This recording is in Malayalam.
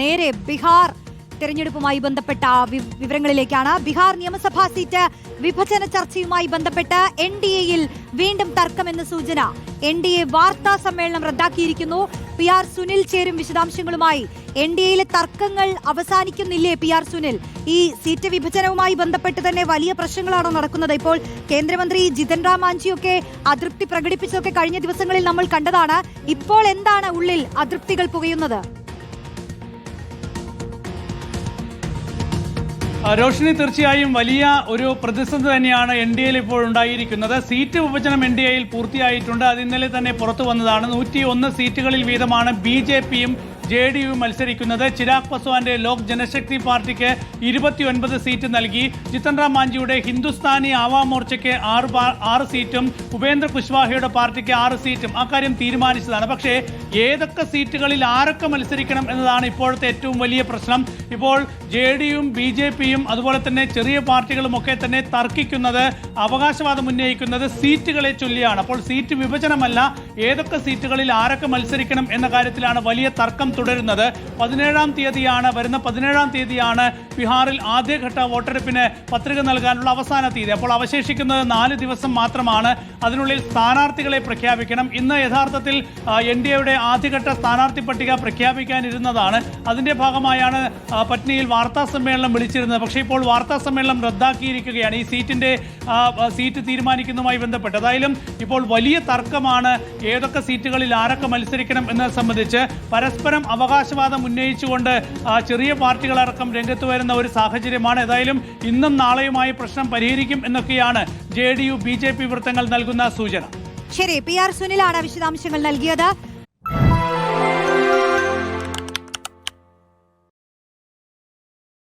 നേരെ ബീഹാർ. തെരഞ്ഞെടുപ്പുമായി ബന്ധപ്പെട്ട വിവരങ്ങളിലേക്കാണ്. ബീഹാർ നിയമസഭാ സീറ്റ് വിഭജന ചർച്ചയുമായി ബന്ധപ്പെട്ട് എൻ ഡി എയിൽ വീണ്ടും തർക്കമെന്ന സൂചന. എൻ ഡി എ വാർത്താ സമ്മേളനം റദ്ദാക്കിയിരിക്കുന്നു. പി ആർ സുനിൽ ചേരും വിശദാംശങ്ങളുമായി. എൻ ഡി എയിലെ തർക്കങ്ങൾ അവസാനിക്കുന്നില്ലേ പി ആർ സുനിൽ? ഈ സീറ്റ് വിഭജനവുമായി ബന്ധപ്പെട്ട് തന്നെ വലിയ പ്രശ്നങ്ങളാണോ നടക്കുന്നത്. ഇപ്പോൾ കേന്ദ്രമന്ത്രി ജിതൻ റാം മാഞ്ചിയൊക്കെ അതൃപ്തി പ്രകടിപ്പിച്ചതൊക്കെ കഴിഞ്ഞ ദിവസങ്ങളിൽ നമ്മൾ കണ്ടതാണ്. ഇപ്പോൾ എന്താണ് ഉള്ളിൽ അതൃപ്തികൾ പുകയുന്നത്? ആ, രോഷിനി തീർച്ചയായും വലിയ ഒരു പ്രതിസന്ധി തന്നെയാണ് എൻ ഡി എയിൽ ഇപ്പോൾ ഉണ്ടായിരിക്കുന്നത്. സീറ്റ് വിഭജനം എൻ ഡി എയിൽ പൂർത്തിയായിട്ടുണ്ട്. അത് ഇന്നലെ തന്നെ പുറത്തു വന്നതാണ്. നൂറ്റി ഒന്ന് സീറ്റുകളിൽ വീതമാണ് ബി ജെ പിയും ജെ ഡി യു മത്സരിക്കുന്നത് ചിരാഗ് പസ്വാന്റെ ലോക് ജനശക്തി പാർട്ടിക്ക് ഇരുപത്തിയൊൻപത് സീറ്റ് നൽകി. ജിതൻ റാം മാഞ്ചിയുടെ ഹിന്ദുസ്ഥാനി ആവാം മോർച്ചയ്ക്ക് ആറ് ആറ് സീറ്റും ഉപേന്ദ്ര കുശ്വാഹയുടെ പാർട്ടിക്ക് ആറ് സീറ്റും. അക്കാര്യം തീരുമാനിച്ചതാണ്. പക്ഷേ ഏതൊക്കെ സീറ്റുകളിൽ ആരൊക്കെ മത്സരിക്കണം എന്നതാണ് ഇപ്പോഴത്തെ ഏറ്റവും വലിയ പ്രശ്നം. ഇപ്പോൾ ജെ ഡിയും ബി ജെ പിയും അതുപോലെ തന്നെ ചെറിയ പാർട്ടികളും ഒക്കെ തന്നെ തർക്കിക്കുന്നത് അവകാശവാദം ഉന്നയിക്കുന്നത് സീറ്റുകളെ ചൊല്ലിയാണ്. അപ്പോൾ സീറ്റ് വിഭജനമല്ല ഏതൊക്കെ സീറ്റുകളിൽ ആരൊക്കെ മത്സരിക്കണം എന്ന കാര്യത്തിലാണ് വലിയ തർക്കം തുടരുന്നത്. പതിനേഴാം തീയതിയാണ് വരുന്ന പതിനേഴാം തീയതിയാണ് ബീഹാറിൽ ആദ്യഘട്ട വോട്ടെടുപ്പിന് പത്രിക നൽകാനുള്ള അവസാന തീയതി. അപ്പോൾ അവശേഷിക്കുന്നത് നാല് ദിവസം മാത്രമാണ്. അതിനുള്ളിൽ സ്ഥാനാർത്ഥികളെ പ്രഖ്യാപിക്കണം. ഇന്ന് യഥാർത്ഥത്തിൽ എൻ ഡി എയുടെ ആദ്യഘട്ട സ്ഥാനാർത്ഥി പട്ടിക പ്രഖ്യാപിക്കാനിരുന്നതാണ്. അതിന്റെ ഭാഗമായാണ് പറ്റ്നയിൽ വാർത്താ സമ്മേളനം വിളിച്ചിരുന്നത്. പക്ഷേ ഇപ്പോൾ വാർത്താ സമ്മേളനം റദ്ദാക്കിയിരിക്കുകയാണ്. ഈ സീറ്റിന്റെ സീറ്റ് തീരുമാനിക്കുന്നതുമായി ബന്ധപ്പെട്ട്. ഏതായാലും ഇപ്പോൾ വലിയ തർക്കമാണ് ഏതൊക്കെ സീറ്റുകളിൽ ആരൊക്കെ മത്സരിക്കണം എന്നത് സംബന്ധിച്ച് പരസ്പരം അവകാശവാദം ഉന്നയിച്ചുകൊണ്ട് ചെറിയ പാർട്ടികളടക്കം രംഗത്ത് വരുന്ന ഒരു സാഹചര്യമാണ്. ഏതായാലും ഇന്നും നാളെയുമായി പ്രശ്നം പരിഹരിക്കും എന്നൊക്കെയാണ് J D U B J P വൃത്തങ്ങൾ നൽകുന്ന സൂചന. ശരി പി ആർ സുനിലാണ് വിശദാംശങ്ങൾ നൽകിയത്.